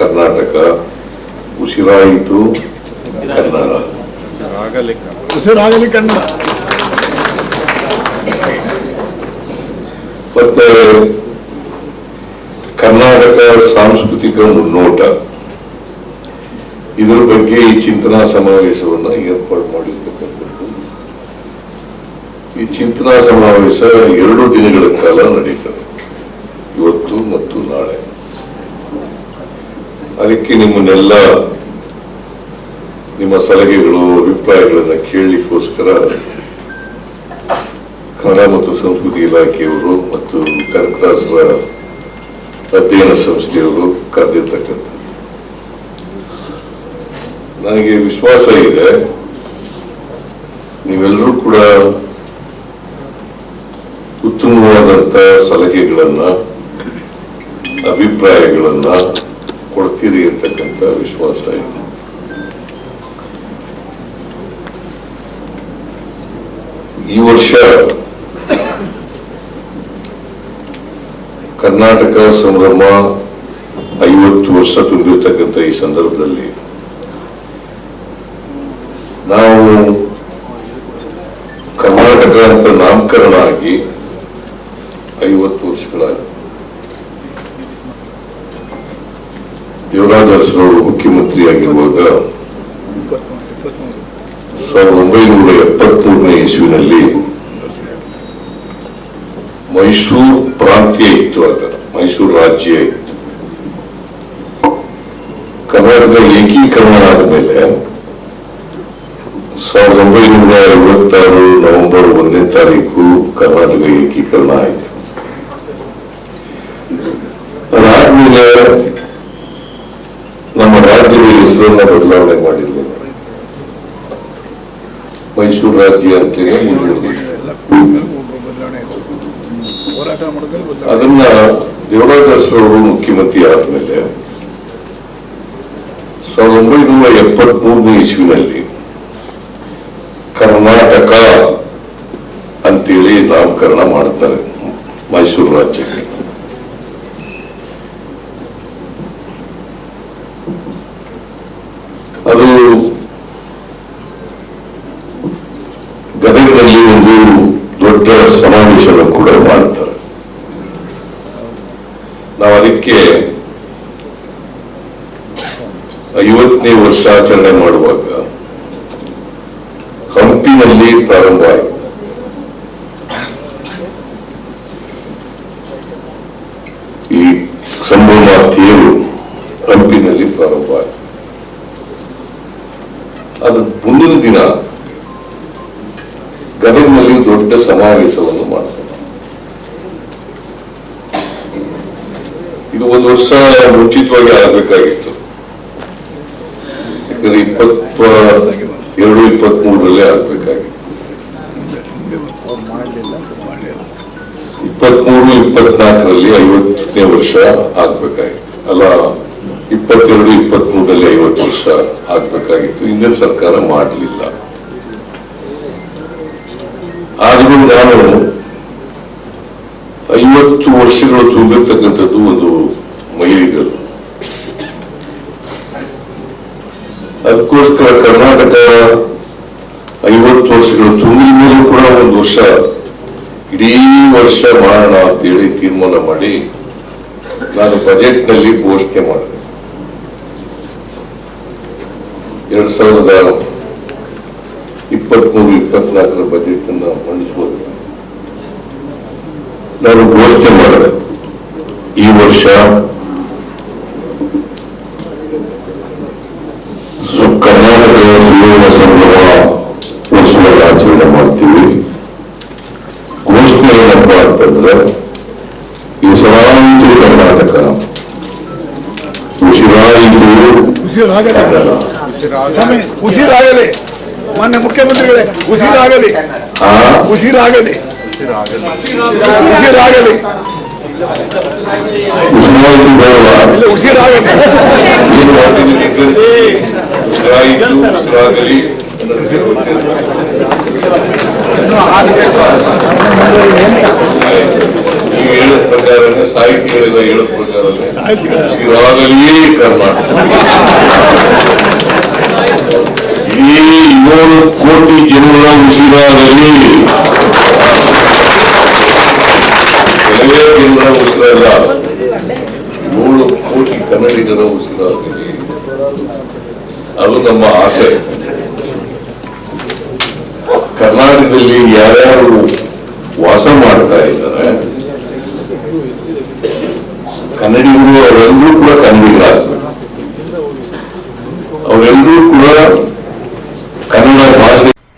ಕರ್ನಾಟಕ ಉಸಿರಾಯಿತು ಕನ್ನಡ. ಉಸಿರಾಗಲಿ ಕನ್ನಡ. ಮತ್ತೆ ಕರ್ನಾಟಕ ಸಾಂಸ್ಕೃತಿಕ ಮುನ್ನೋಟ. ಇದರ ಬಗ್ಗೆ ಈ ಚಿಂತನಾ ಸಮಾವೇಶವನ್ನು ಏರ್ಪಾಡು ಮಾಡಿರ್ತಕ್ಕಂಥದ್ದು ಈ ಚಿಂತನಾ ಸಮಾವೇಶ ಎರಡು ದಿನಗಳ ಕಾಲ ನಡೀತದೆ. ಅದಕ್ಕೆ ನಿಮ್ಮನ್ನೆಲ್ಲ ನಿಮ್ಮ ಸಲಹೆಗಳು, ಅಭಿಪ್ರಾಯಗಳನ್ನ ಕೇಳಲಿಕ್ಕೋಸ್ಕರ ಕನ್ನಡ ಮತ್ತು ಸಂಸ್ಕೃತಿ ಇಲಾಖೆಯವರು ಮತ್ತು ಕನಕದಾಸರ ಅಧ್ಯಯನ ಸಂಸ್ಥೆಯವರು ಕರೆದಿರ್ತಕ್ಕಂಥದ್ದು. ನನಗೆ ವಿಶ್ವಾಸ ಇದೆ, ನೀವೆಲ್ಲರೂ ಕೂಡ ಉತ್ತಮವಾದಂತಹ ಸಲಹೆಗಳನ್ನ, ಅಭಿಪ್ರಾಯಗಳನ್ನ ಕೊಡ್ತೀರಿ ಅಂತಕ್ಕಂಥ ವಿಶ್ವಾಸ ಇದೆ. ಈ ವರ್ಷ ಕರ್ನಾಟಕ ಸಂಭ್ರಮ ಐವತ್ತು ವರ್ಷ ತುಂಬಿರ್ತಕ್ಕಂಥ ಈ ಸಂದರ್ಭದಲ್ಲಿ ನಾವು ಕರ್ನಾಟಕ ಅಂತ ನಾಮಕರಣ ಆಗಿ ಐವತ್ತು ವರ್ಷಗಳಾಗಿ ದೇವರಾಜ ಅವರು ಮುಖ್ಯಮಂತ್ರಿಯಾಗಿರುವಾಗ ಸಾವಿರದ ಒಂಬೈನೂರ ಎಪ್ಪತ್ಮೂರನೇ ಇಸ್ವಿನಲ್ಲಿ ಮೈಸೂರು ಪ್ರಾಂತ್ಯ ಇತ್ತು ಆಗ, ಮೈಸೂರು ರಾಜ್ಯ ಇತ್ತು. ಕರ್ನಾಟಕ ಏಕೀಕರಣ ಆದ ಮೇಲೆ ಸಾವಿರದ ಒಂಬೈನೂರ ಐವತ್ತಾರು ನವೆಂಬರ್ ಒಂದನೇ ತಾರೀಕು ಕರ್ನಾಟಕ ಏಕೀಕರಣ ಆಯಿತು. ಅದಾದ್ಮೇಲೆ ರಾಜ್ಯದ ಹೆಸರನ್ನ ಬದಲಾವಣೆ ಮಾಡಿರ್ಬೇಕು ಮೈಸೂರು ರಾಜ್ಯ ಬದಲಾವಣೆ ಅದನ್ನ ದೇವರಾದಾಸರವರು ಮುಖ್ಯಮಂತ್ರಿ ಆದ್ಮೇಲೆ ಸಾವಿರದ ಒಂಬೈನೂರ ಎಪ್ಪತ್ಮೂರನೇ ಇಸ್ವಿನಲ್ಲಿ ಕರ್ನಾಟಕ ಅಂತೇಳಿ ನಾಮಕರಣ ಮಾಡ್ತಾರೆ ಮೈಸೂರು ರಾಜ್ಯಕ್ಕೆ. ಅದು ಗದಗಿನಲ್ಲಿ ಒಂದು ದೊಡ್ಡ ಸಮಾವೇಶವನ್ನು ಕೂಡ ಮಾಡ್ತಾರೆ. ನಾವು ಅದಕ್ಕೆ ಐವತ್ತನೇ ವರ್ಷಾಚರಣೆ ಮಾಡುವಾಗ ಹಂಪಿನಲ್ಲಿ ಪ್ರಾರಂಭ ಆಯಿತು. ಈ ಸಂಭ್ರಮ ತೇರು ಹಂಪಿನಲ್ಲಿ ಪ್ರಾರಂಭ ಆಯಿತು. ಅದು ಮುಂದಿನ ದಿನ. ಗದಗಿನಲ್ಲಿ ದೊಡ್ಡ ಸಮಾವೇಶವನ್ನು ಮಾಡ್ತಾರೆ. ಇದು ಒಂದು ವರ್ಷ ಮುಂಚಿತವಾಗಿ ಆಗಬೇಕಾಗಿತ್ತು. ಯಾಕಂದ್ರೆ ಇಪ್ಪತ್ತ ಎರಡು ಇಪ್ಪತ್ತ್ ಮೂರರಲ್ಲೇ ಆಗ್ಬೇಕಾಗಿತ್ತು. ಇಪ್ಪತ್ಮೂರು ಇಪ್ಪತ್ನಾಲ್ಕರಲ್ಲಿ ಐವತ್ತನೇ ವರ್ಷ ಆಗ್ಬೇಕಾಗಿತ್ತು. ಅಲ್ಲ ಇಪ್ಪತ್ತೆರಡು ಇಪ್ಪತ್ಮೂರರಲ್ಲಿ ಐವತ್ತು ವರ್ಷ ಆಗ್ಬೇಕಾಗಿತ್ತು. ಹಿಂದಿನ ಸರ್ಕಾರ ಮಾಡಲಿಲ್ಲ. ಆದ್ರೂ ನಾನು ಐವತ್ತು ವರ್ಷಗಳು ತುಂಬಿರ್ತಕ್ಕಂಥದ್ದು ಒಂದು ಮೈಲಿಗಲ್ಲು ಅದಕ್ಕೋಸ್ಕರ ಕರ್ನಾಟಕ ಐವತ್ತು ವರ್ಷಗಳು ತುಂಬಿದ ಮೇಲೂ ಕೂಡ ಒಂದು ವರ್ಷ, ಇಡೀ ವರ್ಷ ಮಾಡೋಣ ಅಂತೇಳಿ ತೀರ್ಮಾನ ಮಾಡಿ ನಾನು ಬಜೆಟ್ನಲ್ಲಿ ಘೋಷಣೆ ಮಾಡಿದೆ ಎರಡ್ ಸಾವಿರದ ಇಪ್ಪತ್ಮೂರು ಇಪ್ಪತ್ನಾಲ್ಕರ ಬಜೆಟ್ ಅನ್ನ ಮಂಡಿಸಬಹುದು ನಾನು ಘೋಷಣೆ ಮಾಡಿದೆ. ಈ ವರ್ಷ ಕರ್ನಾಟಕ ಸುವರ್ಣ ವರ್ಷಗಳ ಆಚರಣೆ ಮಾಡ್ತೀವಿ. ಘೋಷಣೆ ಏನಪ್ಪಾ ಅಂತಂದ್ರೆ ಈ ಸಮಾಂತರ ಕರ್ನಾಟಕ ಉಸಿರಾಯಿತು ಉಸಿರಾಗಲಿ ಕನ್ನಡ ಸ್ವಾಮಿ ಉಸಿರಾಗಲಿ ಮಾನ್ಯ ಮುಖ್ಯಮಂತ್ರಿಗಳೇ ಉಸಿರಾಗಲಿ ಆ ಉಸಿರಾಗಲಿ ಉಸಿರಾಗಲಿ ಉಸಿರಾಯಿತು ಬೇಡವಾ ಇಲ್ಲ ಉಸಿರಾಗಲಿ ಏನು ಮಾಡ್ತೀನಿ ನಿಗ್ರಹಿಸಿ? ಉಸಿರಾಯಿತು ಉಸಿರಾಗಲಿ ನೀವು ಹೇಳಿದ ಪ್ರಕಾರನೇ ಸಾಹಿತಿಗಳೆಲ್ಲ ಹೇಳಿದ ಪ್ರಕಾರನೇ ಆಯ್ತು ಉಸಿರಾಗಲಿ ಕರ್ನಾಟಕ. ಕೋಟಿ ಜನರ ಉಸಿರಾಗಲಿ ಕೆಲವೇ ಜನರ ಉಸಿರಲ್ಲ ಏಳು ಕೋಟಿ ಕನ್ನಡಿಗರ ಉಸಿರಾಗಲಿ ಅದು ನಮ್ಮ ಆಸೆ. ಕರ್ನಾಟಕದಲ್ಲಿ ಯಾರ್ಯಾರು ವಾಸ ಮಾಡ್ತಾ ಇದ್ದಾರೆ, ಕನ್ನಡಿಗರು ಅವರೆಲ್ಲರೂ ಕೂಡ ಕನ್ನಡಿಗರಾಗಬೇಕು ಅವರೆಲ್ಲರೂ ಕೂಡ ಕನ್ನಡ ಭಾಷೆ